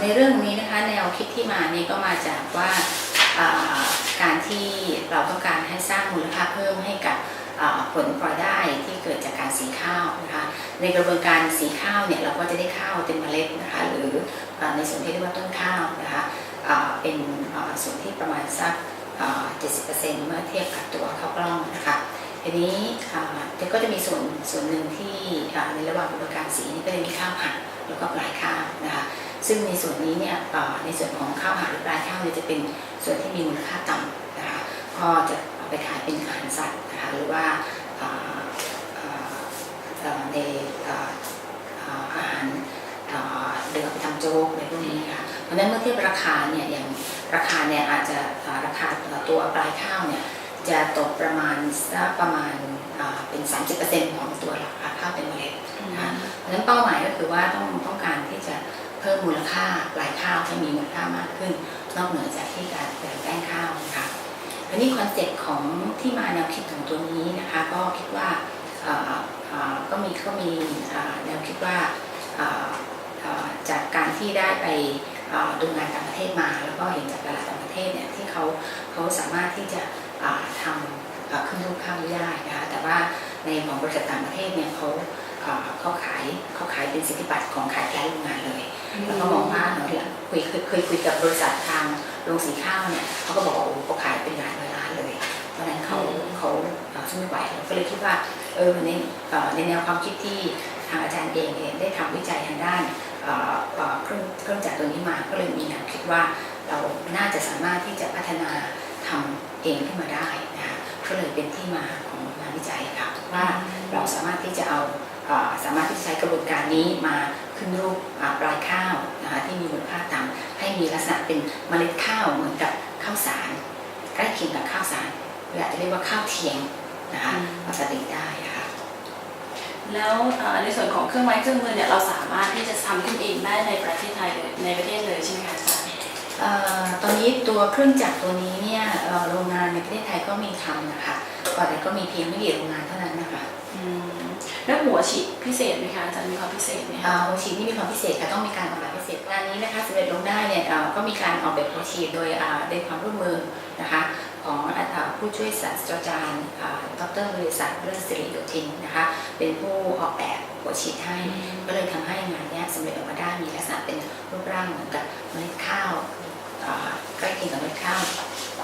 ในเรื่องนี้นะคะแนวคิดที่มานี่ก็มาจากว่าการที่เราต้องการให้สร้างมูลค่าเพิ่มให้กับผลพลอยได้ที่เกิดจากการสีข้าวนะคะในกระบวนการสีข้าวเนี่ยเราก็จะได้ข้าวเต็มเมล็ดนะคะหรือในส่วนที่เรียกว่าต้นข้าวนะคะเป็นส่วนที่ประมาณสักอ่า70%เมื่อเทียบกับตัวข้าวกล้องนะคะทีนี้ก็จะมีส่วนส่วนหนึ่งที่ในระหว่างกระบวนการสีนี่ก็จะมีข้าวผักแล้วก็ปลายข้าวนะคะ ซึ่งในส่วนนี้เนี่ยเอ่อในส่วนของข้าวหาหรือปลายข้าวเนี่ยจะเป็นส่วนที่มีมูลค่าต่ำนะคะก็จะเอาไปขายเป็นอาหารสัตว์นะคะหรือว่าเอ่อเอ่อเอ่อในเอ่อเอ่ออาหารเอ่อเดือเอาไปทำโจ๊กอะไรพวกนี้ค่ะเพราะฉะนั้นเมื่อเทียบราคาเนี่ยอย่างราคาเนี่ยอาจจะเอ่อราคาตัวปลายข้าวเนี่ยจะตกประมาณสักประมาณเอ่อเป็น 30%ของตัวราคาข้าวเป็นเมล็ดนะคะเพราะฉะนั้นเป้าหมายก็คือว่าต้องต้องการที่จะ เพิ่มมูลค่าปลายข้าวให้มีมูลค่ามากขึ้น นอกเหนือจากที่การแปลงแป้งข้าวนะคะอันนี้คอนเซ็ปต์ของที่มาแนวคิดของตัวนี้นะคะก็คิดว่าก็มีก็มีแนวคิดว่าจากการที่ได้ไปดูงานต่างประเทศมา แล้วก็เห็นจากตลาดต่างประเทศเนี่ยที่เขาเขาสามารถที่จะทำเอ่อขึ้นรูปข้าวได้นะคะแต่ว่าในของบริษัทต่างประเทศเนี่ยเขา เอ่อเขาขายเขาขายเป็นสิทธิบัตรของขายแท้โรงงานเลย แล้วก็มองว่าเราเนี่ยคุยเคยเคยคุยกับบริษัททางโรงสีข้าวเนี่ยเขาก็บอกว่าโอ้เขาขายเป็นหลายร้อยล้านเลยเพราะฉะนั้นเขาเขาเอ่อสู้ไม่ไหวเราก็เลยคิดว่าเออในเอ่อในแนวความคิดที่ทางอาจารย์เองเนี่ยได้ทำวิจัยทางด้านเอ่อเอ่อเครื่องเครื่องจักรตัวนี้มาก็เลยมีแนวคิดว่าเราน่าจะสามารถที่จะพัฒนาทำเองขึ้นมาได้นะคะก็เลยเป็นที่มาของงานวิจัยค่ะว่าเราสามารถที่จะเอาเอ่อ สามารถที่จะใช้กระบวนการนี้มาขึ้นรูปอ่าปลายข้าวนะคะที่มีมูลค่าต่ำให้มีลักษณะเป็นเมล็ดข้าวเหมือนกับข้าวสาร ใกล้เคียงกับข้าวสารหรืออาจจะเรียกว่าข้าวเทียมนะคะภาษาอังกฤษได้ค่ะแล้วเอ่อในส่วนของเครื่องไม้เครื่องมือเนี่ยเราสามารถที่จะทำขึ้นเองได้ในประเทศไทยเลยในประเทศเลยใช่ไหมคะอาจารย์เอ่อตอนนี้ตัวเครื่องจักรตัวนี้เนี่ยเอ่อโรงงานในประเทศไทยก็มีทำนะคะ ก็แต่ก็มีเพียงไม่กี่โรงงานเท่านั้นนะคะอืมแล้วหัวฉีดพิเศษไหมคะอาจารย์มีความพิเศษไหมคะอ่าหัวฉีดนี่มีความพิเศษค่ะต้องมีการออกแบบพิเศษงานนี้นะคะสำเร็จลงได้เนี่ยเอ่อก็มีการออกแบบหัวฉีดโดยอ่าได้ความร่วมมือนะคะของอ่าผู้ช่วยศาสตราจารย์อ่าดรบริษัทเรื่องสิริโยธินนะคะเป็นผู้ออกแบบหัวฉีดให้ ก็เลยทำให้งานเนี้ยสำเร็จออกมาได้มีลักษณะเป็นรูปร่างเหมือนกับเมล็ดข้าวอ่าใกล้เคียงกับเมล็ดข้าว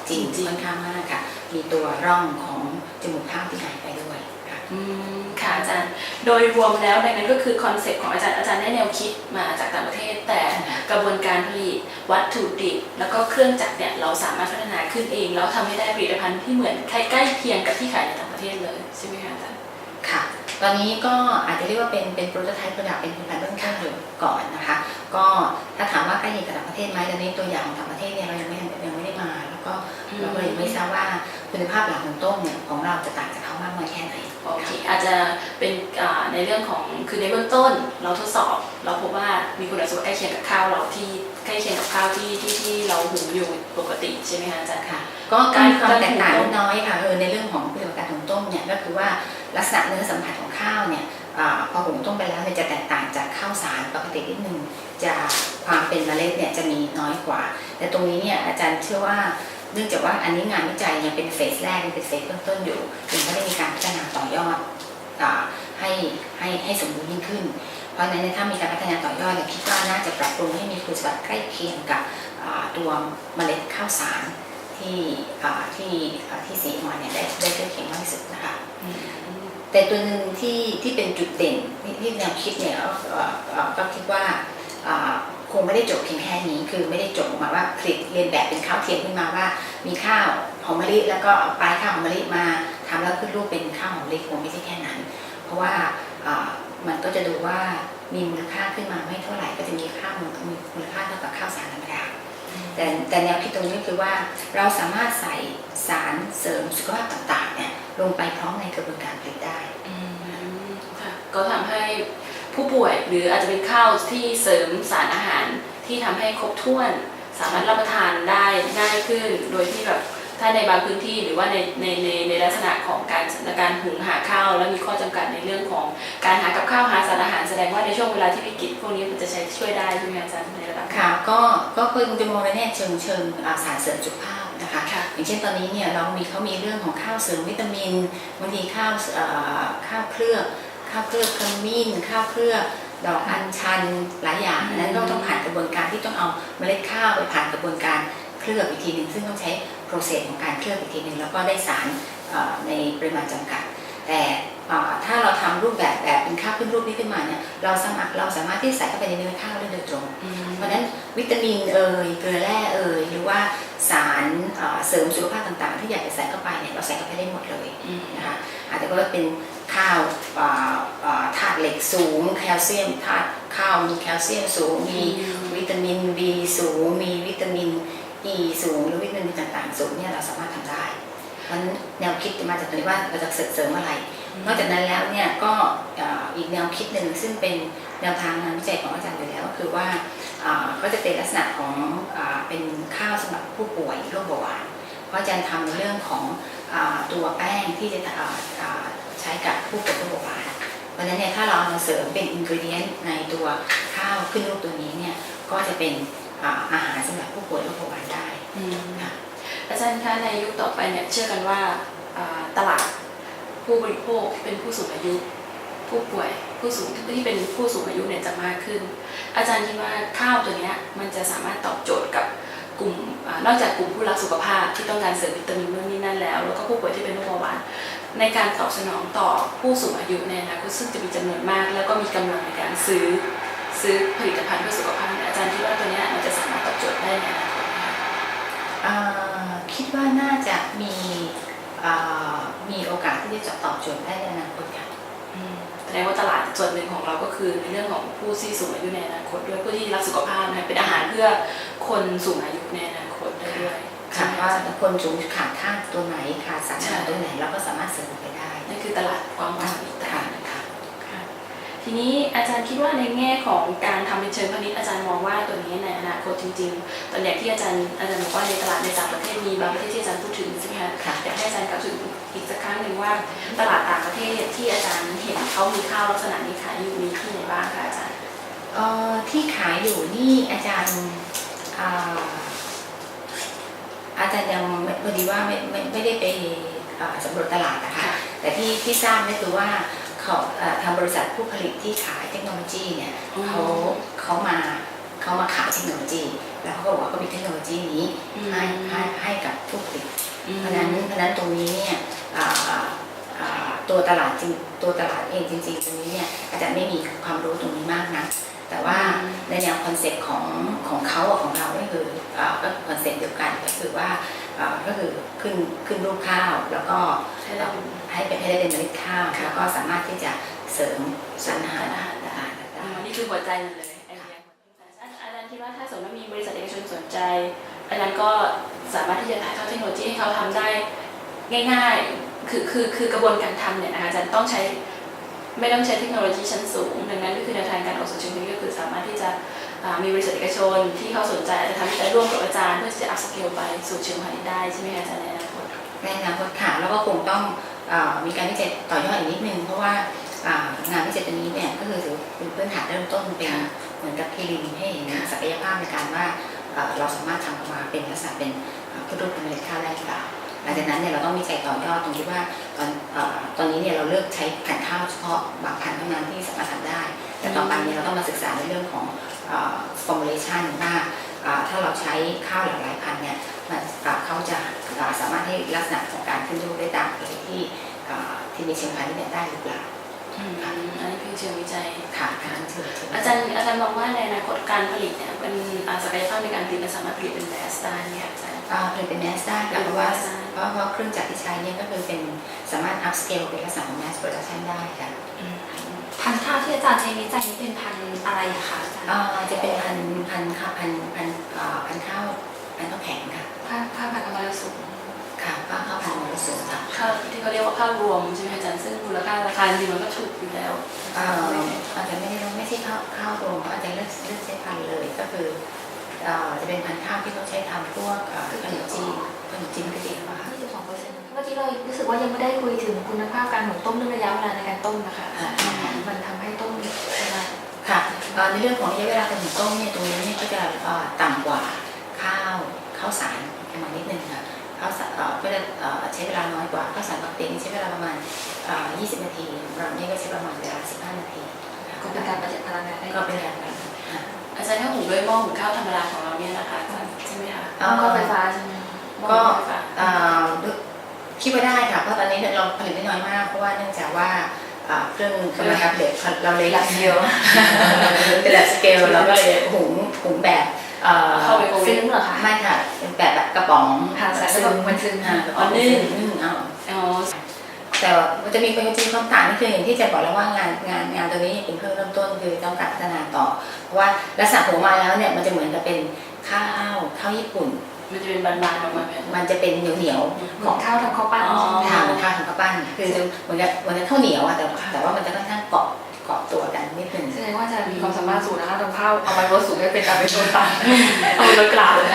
จริงค่อนข้างมากค่ะ มีตัวร่องของจมูกข้าวที่หายไปด้วยค่ะอืมค่ะอาจารย์ โดยรวมแล้วในนั้นก็คือคอนเซ็ปต์ของอาจารย์อาจารย์ได้แนวคิดมาจากต่างประเทศ แต่กระบวนการผลิตวัตถุดิบแล้วก็เครื่องจักรเนี่ยเราสามารถพัฒนาขึ้นเอง แล้วทำให้ได้ผลิตภัณฑ์ที่เหมือนใกล้ๆเคียงกับที่ขายในต่างประเทศเลยใช่ไหมคะอาจารย์ ตอนนี้ก็อาจจะเรียกว่าเป็นเป็นโปรโตไทป์โปรดักต์เป็นผลิตภัณฑ์เบื้องต้นอยู่ก่อนนะคะ ก็ถ้าถามว่าใกล้เคียงกับต่างประเทศไหมตอนนี้ตัวอย่างของต่างประเทศเนี่ยเรายังไม่ยังไม่ได้มา แล้วก็เราก็เลยไม่ทราบว่าคุณภาพหลังของต้นเนี่ยของเราจะต่างจาก มากน้อยแค่ไหนโอเคอาจจะเป็นอ่าในเรื่องของคือในเบื้องต้นเราทดสอบ เราพบว่ามีคุณสมบัติใกล้เคียงกับข้าวเราที่ใกล้เคียงกับข้าวที่ที่ที่เราหุงอยู่ปกติใช่ไหมคะอาจารย์ค่ะก็การความแตกต่างเล็กน้อยค่ะเออในเรื่องของปฏิบัติการหุงต้มเนี่ยก็คือว่าลักษณะเนื้อสัมผัสของข้าวเนี่ยอาพอหุงต้มไปแล้วเนี่ยจะแตกต่างจากข้าวสารปกตินิดนึงจะความเป็นเมล็ดเนี่ยจะมีน้อยกว่า แต่ตรงนี้เนี่ยอาจารย์เชื่อว่า เนื่องจากว่าอันนี้งานวิจัยยังเป็นเฟสแรกยังเป็นเฟสเบื้องต้นอยู่ยังไม่ได้มีการพัฒนาต่อยอดอาให้ให้ให้สมบูรณ์ยิ่งขึ้น เพราะฉะนั้นเนี่ยถ้ามีการพัฒนาต่อยอดเนี่ยคิดว่าน่าจะปรับปรุงให้มีคุณสมบัติใกล้เคียงกับอ่าตัวเมล็ดข้าวสารที่อ่าที่อ่าที่สีออกมาเนี่ยได้ได้ใกล้เคียงมากที่สุดนะคะแต่ตัวหนึ่งที่ที่เป็นจุดเด่นที่ที่แนวคิดเนี่ยก็เอ่อเอ่อก็คิดว่าอ่าค งไม่ได้จบเพียงแค่นี้ คือไม่ได้จบออกมาว่าผลิตเรียนแบบเป็นข้าวเทียมขึ้นมาว่า มีข้าวหอมมะลิแล้วก็เอาปลายข้าวหอมมะลิมาทำแล้วขึ้นรูปเป็นข้าวหอมมะลิคงไม่ใช่แค่นั้น เพราะว่ามันก็จะดูว่ามีมูลค่าขึ้นมาไม่เท่าไหร่ก็จะมีค่ามูลมูลค่าเท่ากับข้าวสารธรรมดาแต่แต่แนวคิดตรงนี้คือว่าเราสามารถใส่สารเสริมสุขภาพต่างๆเนี่ยลงไปพร้อมในกระบวนการผลิตได้ก็ทำให้ ผู้ป่วยหรืออาจจะเป็นข้าวที่เสริมสารอาหารที่ทำให้ครบถ้วน สามารถรับประทานได้ง่ายขึ้น โดยที่แบบถ้าในบางพื้นที่หรือว่าในในในในลักษณะของการการหุงหาข้าว แล้วมีข้อจำกัดในเรื่องของการหากับข้าวหาสารอาหารแสดงว่าในช่วงเวลาที่วิกฤตพวกนี้มันจะใช้ช่วยได้ใช่ไหมอาจารย์ในระดับค่ะก็ก็คือจะมองในแง่เชิงเชิงอ่าสารเสริมสุขภาพนะคะค่ะอย่างเช่นตอนนี้เนี่ยเรามีเขามีเรื่องของข้าวเสริมวิตามินบางทีข้าวเอ่อข้าวเคลือบ ข้าวเคลือบขมิ้นข้าวเคลือบดอกอัญชันหลายอย่างอันนั้นก็ต้องผ่านกระบวนการที่ต้องเอาเมล็ดข้าวไปผ่านกระบวนการเคลือบอีกทีหนึ่งซึ่งต้องใช้โปรเซสของการเคลือบอีกทีหนึ่งแล้วก็ได้สารเอ่อในปริมาณจำกัด แต่เอ่อถ้าเราทำรูปแบบแบบเป็นข้าวขึ้นรูปนี้ขึ้นมาเนี่ยเราสามารถเราสามารถที่จะใส่เข้าไปในเนื้อข้าวได้โดยตรงอืมเพราะฉะนั้นวิตามินเอ่ยเกลือแร่เอ่ยหรือว่าสารเอ่อเสริมสุขภาพต่างๆ ที่อยากจะใส่เข้าไปเนี่ยเราใส่เข้าไปได้หมดเลยอืมนะคะอาจจะก็เป็น ข้าวเอ่อเอ่อธาตุเหล็กสูง แคลเซียมธาตุข้าวมีแคลเซียมสูง มีวิตามิน B สูง มีวิตามิน E สูง หรือวิตามินต่างๆ สูงเนี่ยเราสามารถทำได้เพราะฉะนั้นแนวคิดจะมาจากตรงนี้ว่าเราจะเสริมอะไร นอกจากนั้นแล้วเนี่ยก็เอ่ออีกแนวคิดหนึ่งซึ่งเป็นแนวทางงานวิจัยของอาจารย์อยู่แล้วก็คือว่าอ่าก็จะเป็นลักษณะของอาเป็นข้าวสำหรับผู้ป่วยโรคเบาหวาน เพราะอาจารย์ทำในเรื่องของอาตัวแป้งที่จะอ่าอ่าใช้กับผู้ป่วยโรคเบาหวานเพราะฉะนั้นเนี่ยถ้าเราเอามาเสริมเป็นอินกริเดียนในตัวข้าวขึ้นรูปตัวนี้เนี่ยก็จะเป็นอ่าอาหารสำหรับผู้ป่วยโรคเบาหวานได้อืมค่ะอาจารย์คะในยุคต่อไปเนี่ยเชื่อกันว่าอ่าตลาดผู้บริโภคเป็นผู้สูงอายุ ผู้ป่วยผู้สูงที่เป็นผู้สูงอายุเนี่ยจะมากขึ้น อาจารย์คิดว่าข้าวตัวเนี้ยมันจะสามารถตอบโจทย์กับกลุ่มอานอกจากกลุ่มผู้รักสุขภาพที่ต้องการเสริมวิตามินนู่นนี่นั่นแล้ว แล้วก็ผู้ป่วยที่เป็นโรคเบาหวาน ในการตอบสนองต่อผู้สูงอายุในอนาคตซึ่งจะมีจำนวนมาก แล้วก็มีกำลังในการซื้อซื้อผลิตภัณฑ์เพื่อสุขภาพเนี่ยอาจารย์คิดว่าตัวเนี้ยมันจะสามารถตอบโจทย์ได้ในอนาคตไหมคะอ่าคิดว่าน่าจะมีอ่ามีโอกาสที่จะตอบโจทย์ได้ในอนาคตค่ะอืมแสดงว่าตลาดส่วนหนึ่งของเราก็คือในเรื่องของผู้ที่สูงอายุในอนาคตด้วยผู้ที่รักสุขภาพนะคะเป็นอาหารเพื่อคนสูงอายุในอนาคตได้ด้วยค่ะใช่ไหมว่าอาจารย์คนสูงขาดธาตุตัวไหนขาดสารอาหารใช่ตัวไหนเราก็สามารถ เสริมไปได้นั่นคือตลาดความหวังอีกตลาค่ะดหนึ่งค่ะค่ะทีนี้อาจารย์คิดว่าในแง่ของการทำเป็นเชิงพาณิชย์อาจารย์มองว่าตัวนี้ในอนาคตจริงๆตอนอย่างที่อาจารย์อาจารย์บอกว่าในตลาดในต่างประเทศมีบางประเทศที่อาจารย์พูดถึงใช่ไหมคะค่ะอยากให้อาจารย์กล่าวถึงอีกสักครั้งหนึ่งว่าตลาดต่างประเทศที่อาจารย์เห็นเขามีข้าวลักษณะนี้ขายอยู่มีที่ไหนบ้างคะอาจารย์เอ่อที่ขายอยู่นี่อาจารย์อ่าอาจารย์ยังไม่พอดีว่าไม่ไม่ไม่ได้ไปอ่า สำรวจตลาดนะคะ แต่ที่ที่ทราบก็คือว่าเขาเอ่อทางบริษัทผู้ผลิตที่ขายเทคโนโลยีเนี่ยอืมเขาเขามาเขามาขายเทคโนโลยี แล้วเขาก็บอกว่าเขามีเทคโนโลยีนี้ให้ให้ให้กับผู้ผลิต เพราะฉะนั้นเพราะฉะนั้นตรงนี้เนี่ยอ่าอ่าตัวตลาดจริงตัวตลาดเองจริงๆตรงนี้เนี่ยอาจารย์ไม่มีความรู้ตรงนี้มากนะแต่ว่าในแนวคอนเซ็ปต์ของของเขากับของเราก็คืออ่าก็คอนเซ็ปต์เดียวกันก็คือว่าอ่า ก็คือขึ้นขึ้นรูปข้าว แล้วก็ให้เราให้เป็นให้ได้เป็นเมล็ดข้าวค่ะแล้วก็สามารถที่จะเสริมสารอาหารอาหารอาหารอ่าได้นี่คือหัวใจมันเลยไอเดียอาจารย์คิดว่าถ้าสมมติว่ามีบริษัทเอกชนสนใจอาจารย์ก็สามารถที่จะถ่ายทอดเทคโนโลยีให้เขาทำได้ง่ายๆ คือคือคือกระบวนการทำเนี่ยนะคะอาจารย์ต้องใช้ไม่ต้องใช้เทคโนโลยีชั้นสูง ดังนั้นก็คือแนวทางการออกสู่เชิงพาณิชย์ก็คือสามารถที่จะอ่า มีบริษัทเอกชนที่เขาสนใจอาจจะทำวิจัยร่วมกับอาจารย์เพื่อที่จะอัพสเกลไปสู่เชิงพาณิชย์ได้ใช่ไหมคะอาจารย์ในอนาคตในอนาคตค่ะแล้วก็คงต้องอมีการวิจัยต่อยอดอีกนิดนึงเพราะว่างานวิจัยตัวนี้เนี่ยก็คือถือเป็นพื้นฐานเริ่มต้นเป็นเหมือนกับคีริงให้เห็นศักยภาพในการว่าเราสามารถทำออกมาเป็นลักษณะเป็นพุทธรูปเป็นเมล็ดข้าวได้หรือเปล่าหลังจากนั้นเนี่ยเราต้องวิจัยต่อยอดตรงที่ว่าตอนตอนนี้เนี่ยเราเลือกใช้พันข้าวเฉพาะบางพันเท่านั้นที่สามารถทำได้ แต่ต่อไปเนี่ยเราต้องมาศึกษาในเรื่องของเอ่อ formulation ว่าอ่าถ้าเราใช้ข้าวหลากหลายพันธุ์เนี่ยมันอ่าเขาจะอ่าสามารถให้ลักษณะของการขึ้นรูปได้ตามเลยที่อ่าที่มีเชิงพาณิชย์เนี่ยได้หรือเปล่าอืมอันนี้คือเชิงวิจัยค่ะทางเชิงเชิงอาจารย์อาจารย์มองว่าในอนาคตการผลิตเนี่ยเป็นอ่าศักยภาพในการผลิตมันสามารถผลิตเป็นแมสได้ไหมคะอาจารย์อ่าผลิตเป็นแมสได้ค่ะเพราะว่าเป็น mass ได้เพราะเพราะเครื่องจักรที่ใช้เนี่ยก็คือเป็นสามารถ up scale เป็นลักษณะของ mass production ได้ค่ะ พันธุ์ข้าวที่อาจารย์ใช้วิจัยนี้เป็นพันธุ์อะไรอะคะอาจารย์อ่าจะเป็นพันธุ์พันธุ์ข้าวพันธุ์พันธุ์อ่าพันธุ์ข้าวพันธุ์ข้าวแข็งค่ะผ้าผ้าผัดกำมะสูงค่ะข้าวข้าวพันธุ์มรสุมค่ะข้าวที่เขาเรียกว่าข้าวรวมใช่ไหมอาจารย์ซึ่งมูลค่าราคาจริงๆมันก็ถูกอยู่แล้วเอ่ออาจจะไม่ได้ไม่ใช่ข้าวข้าวรวมอาจจะเลือกเลือกใช้พันธุ์เลยก็คือเอ่อจะเป็นพันธุ์ข้าวที่เขาใช้ทำพวกเอ่อขนมจีนขนมจีนกะทิค่ะ22เปอร์เซ็นต์เมื่อกี้เรารู้สึกว่ายังไม่ได้คุยถึงคุณภาพการหุงต้มเรื่องระยะเวลาในการต้มนะคะอ่ามันทำให้ต้มเวลาค่ะเอ่อในเรื่องของระยะเวลาการหุงต้มเนี่ยตรงนี้เนี่ยก็จะเอ่อต่ำกว่าข้าวข้าวสารประมาณนิดนึงค่ะข้าวสารเอ่อก็จะเอ่อใช้เวลาน้อยกว่าข้าวสารปกตินี่ใช้เวลาประมาณเอ่อ20 นาทีเราเนี่ยก็ใช้ประมาณเวลา 15 นาทีก็เป็นการประหยัดพลังงานได้ก็เป็นการกันค่ะอาจารย์ถ้าหุงด้วยหม้อหุงข้าวธรรมดาของเราเนี่ยนะคะอาจารย์ใช่ไหมคะเอ่ต้อองเข้าไฟฟ้าใช่ไหมหม้อก็หุงข้าวเอ่อ คิดว่าได้ค่ะเพราะตอนนี้เราผลิตได้น้อยมาก เพราะว่าเนื่องจากว่าเอ่อเครื่องกำลังการผลิตเราเลยหลักเดียวเป็นแบบสเกลเราก็เลยหุงหุงแบบเอ่อเข้าไปโครซึ้วิงดเหรอคะไม่ค่ะเป็นแบบแบบกระป๋องค่ะใส่แล้วแบบมันซึ้งอ่ากระป๋องอ๋อนึ่งนึ่งเอาอ๋อแต่ว่ามันจะมีความจริงความต่างนี่คืออย่างที่อาจะบอกแล้วว่างานงานงานตัวนี้เป็นเครื่องเริ่มต้นคือต้องการพัฒนาต่อ เพราะว่าลักษณะหัวมาแล้วเนี่ยมันจะเหมือนกับเป็นข้าวข้าวญี่ปุ่น มันจะเป็นบานๆออกมาแบบ มันจะเป็นเหนียวเหนียวๆเหขมือองนข้าวทำข้าวปั้นอ๋อ ใช่ไหมทางข้าวของข้าวปั้นคือเหมือนกับเหมือนกับข้าวเหนียวอะแต่แต่ว่ามันจะค่อนข้างเกาะเกาะตัวกันนิดนึง แสดงว่าจะมีความสามารถสูงนะคะทำข้าวเอาไว้รสสูงได้เป็นการเป็นตัวตาเอารสกล่าวเลย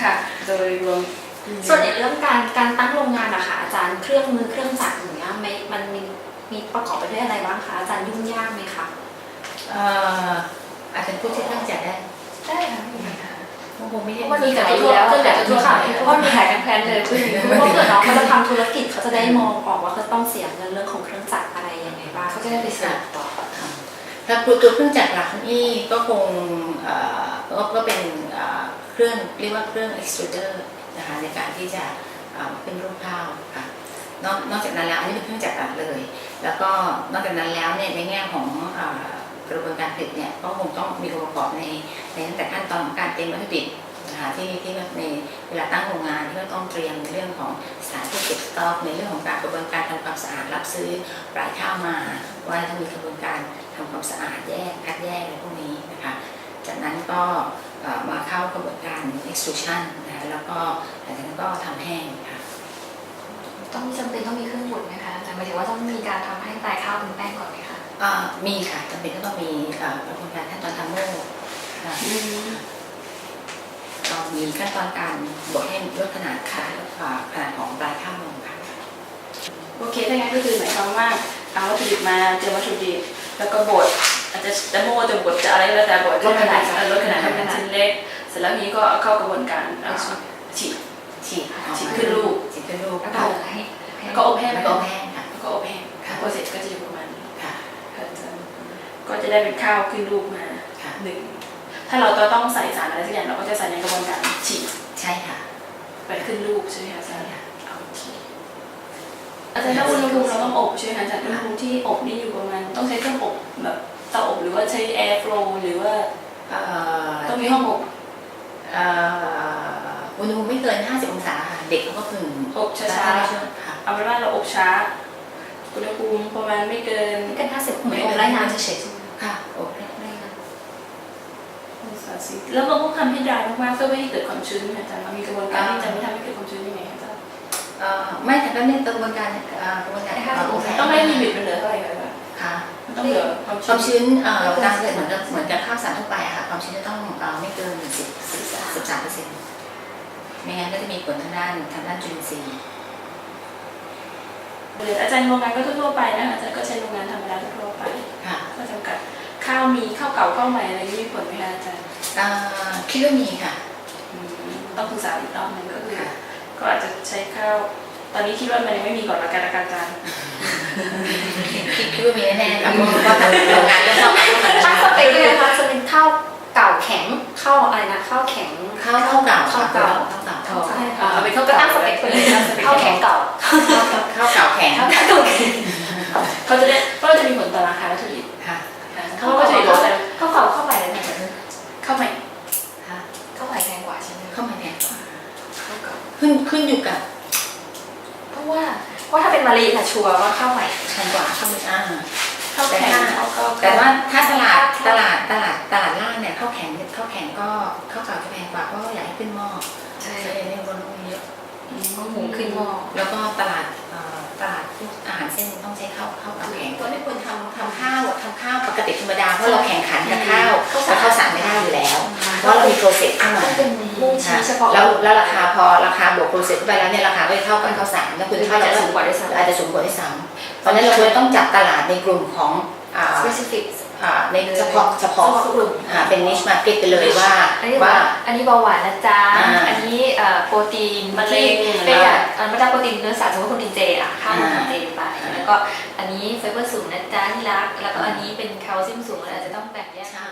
ค่ะ โดยรวม ส่วนในเรื่องการการตั้งโรงงานอะค่ะอาจารย์เครื่องมือเครื่องจักรอย่างเงี้ยไม่มันมีมีประกอบไปด้วยอะไรบ้างคะอาจารย์ยุ่งยากไหมคะเอ่ออาจจะพูดที่เรื่องจัดได้ได้ค่ะไม่มีปัญหาคงไม่ได้เพราะมันมีขายอยู่แล้วเครื่องจักรทั่วไปเพราะว่ามีขายกันแพลนเลยคือเพราะว่าเผื่อน้องเขาจะทำธุรกิจเขาจะได้มองออกว่าเขาต้องเสียเงินเรื่องของเครื่องจักรอะไรยังไงบ้างเขาจะได้ไปเสิร์ฟต่อถ้าพูดตัวเครื่องจักรหลักของนี่ก็คงเอ่อก็ก็เป็นเอ่อเครื่องเรียกว่าเครื่อง extruder นะคะในการที่จะเอ่อเป็นรูปข้าวค่ะนอกนอกจากนั้นแล้วอันนี้เป็นเครื่องจักรหลักเลย แล้วก็นอกจากนั้นแล้วเนี่ยในแง่ของเอ่อ กระบวนการผลิตเนี่ยก็คงต้องมีองค์ประกอบในในตั้งแต่ขั้นตอนของการเตรียมวัตถุดิบนะคะที่ที่ในเวลาตั้งโรงงานที่เราต้องเตรียมในเรื่องของสถานที่เก็บสต็อกในเรื่องของการกระบวนการทำความสะอาดรับซื้อปลายข้าวมา ว่าต้องมีกระบวนการทำความสะอาดแยกคัดแยกอะไรพวกนี้นะคะจากนั้นก็มาเข้ากระบวนการ extrusion นะคะแล้วก็หลังจากนั้นก็ทำแห้งค่ะต้องจำเป็นต้องมีเครื่องบดไหมคะหมายถึงว่าต้องมีการทำให้ตายข้าวเป็นแป้งก่อนไหมคะ มีค่ะจำเป็นก็ต้องมีเอ่อกระบวนการขั้นตอนทำโม่ค่ะอืมเรามีขั้นตอนการบดให้ลดขนาดค่ะเอ่อขนาดของปลายข้าวลงค่ะโอเคถ้างั้นก็คือหมายความว่าเอาวัตถุดิบมาเตรียมวัตถุดิบแล้วก็บดอาจจะจะโม่จะบดจะอะไรก็แล้วแต่บดลดขนาดเออลดขนาดให้เป็นชิ้นเล็ก เสร็จแล้วนี้ก็เอาเข้ากระบวนการเอ่อฉีดฉีดออกมาฉีดขึ้นรูปฉีดขึ้นรูปแล้วก็ให้ให้แล้วก็อบแห้งแล้วก็อบแห้งค่ะแล้วก็อบแห้งค่ะโปรเซสก็จะ ก็จะได้เป็นข้าวขึ้นรูปมาค่ะหนึ่งถ้าเราต้องใส่สารอะไรสักอย่างเราก็จะใส่ในกระบวนการฉีดใช่ค่ะไปขึ้นรูปใช่ไหมคะอาจาใช่รย์ค่ะโอเคอาจารย์ถ้าอุณหภูมิเราต้องอบใช่ไหมคะอาจารย์อุณหภูมิที่อบนี่อยู่ประมาณต้องใช้เครื่องอบแบบเตาอบหรือว่าใช้แอร์โฟลหรือว่าเอ่อต้องมีห้องอบเอ่ออุณหภูมิไม่เกิน 50 องศาค่ะเด็กเขาก็พึงอบช้าๆค่ะๆเอาเป็นว่าเราอบช้าอุณหภูมิประมาณไม่เกินไม่เกินห้าสิบเหมือนอบไร้น้ำเฉยๆใช่ไหมค่ะ อบไร้น้องศารสีแล้วเราต้งทำให้ดรายมากๆเพื่อไม่ให้เกิดความชื้นค่ะอาจารย์มีกระบวนการที่จะไม่ทำให้เกิดความชื้นยังไงคะอาจารย์ไม่แต่ก็เนี่ยกระบวนการกระบวนการต้องให้ลิมิตมันเหลือเท่าไหร่คะอาจารย์ค่ะมันต้องเหลือความชื้นชื้นเอ่อตามเหมือนกับเหมือนกับข้าวสารทั่วไปค่ะความชื้นจะต้องเอ่อไม่เกิน10-13เปอร์เซ็นต์ไม่งั้นก็จะมีผลทางด้านทางด้านจุลินทรีย์หรืออาจารย์โรงงานก็ทั่วๆไปนะอาจารย์ก็ใช้โรงงานธรรมดาทั่วๆไปค่ะก็จำกัด ข้าวมีข้าวเก่าข้าวใหม่อะไรนี่มีผลไหมคะอาจารย์เอ่อคิดว่ามีค่ะ อืมต้องศึกษาอีกรอบหนึงก็คือ ค่ะ ก็อาจจะใช้ข้าว ตอนนี้คิดว่ามันยังไม่มีก่อนละกันละกันอาจารย์คิดคิดว่ามีแน่ๆค่ะเพราะว่าทางโรงงานก็ต้องำตั้งสเปคเลยนะคะจะเป็นข้าวเก่าแข็งข้าวอะไรนะข้าวแข็งข้าวข้าวเก่าข้าวเก่าข้าวเก่าใช่อ่าค่ะเอาเป็นข้าวก็เก่าตั้งสเปคไปเลยนะข้าวแข็งเก่าข้าวเก่าแข็ง ข้าวเก่าแข็ง เขาจะได้เพราะว่าจะมีผลต่อราคาวัตถุดิบค่ะ เขาก็จะลดแต่ข้าวเก่าข้าวใหม่เลยค่ะข้าวใหม่ค่ะข้าวใหม่แพงกว่าใช่ไหมเข้ามาแพงกว่าข้าวเก่าขึ้นขึ้นอยู่กับเพราะว่าเพราะถ้าเป็นมะลิค่ะชัวร์ว่าข้าวใหม่แพงกว่าข้าวมันอ่าข้าวแข็งข้าวข้าวแต่ว่าถ้าตลาดตลาดตลาดตลาดล่างเนี่ยข้าวแข็งข้าวแข็งก็ข้าวเก่าจะแพงกว่าเพราะว่าอยากให้ขึ้นหม้อใช่ใช้ในบนเยอะข้าวหมูขึ้นหม้อแล้วก็ตลาด เอ่อตลาดพวกอาหารเส้นต้องใช้ข้าวข้าวเก่าแข็งก็ไม่ควรทำทำข้าวทำข้าวปกติธรรมดาเพราะเราแข่งขันกับข้าวกับข้าวสารไม่ได้อยู่แล้วใช่เพราะเรามีโปรเซสเข้ามาก็เป็นมุ่งชี้เฉพาะแล้วแล้วราคาพอราคาบวกโปรเซสไปแล้วเนี่ยราคาก็จะเท่ากันข้าวสารถ้าคุณหรือเท่าอาจจะสูงกว่าด้วยซ้ำอาจจะสูงกว่าด้วยซ้ำเพราะฉะนั้นเราควรต้องจับตลาดในกลุ่มของอ่า specific อ่าในเฉพาะเฉพาะเฉพาะกลุ่มอ่าเป็น niche market ไปเลยว่าอันนี้ว่าว่า อันนี้เบาหวานนะจ๊ะอ่าอันนี้เอ่อโปรตีนมะเร็งที่เป็นอย่างเอ่อไม่ได้โปรตีนเนื้อสัตว์สมมติว่าคุณกินเจอะข้าวมันอ่าเจไปแล้วก็อันนี้ไฟเบอร์สูงนะจ๊ะที่รักแล้วก็อันนี้เป็นแคลเซียมสูงเราอาจจะต้องแบ่งแยกใช่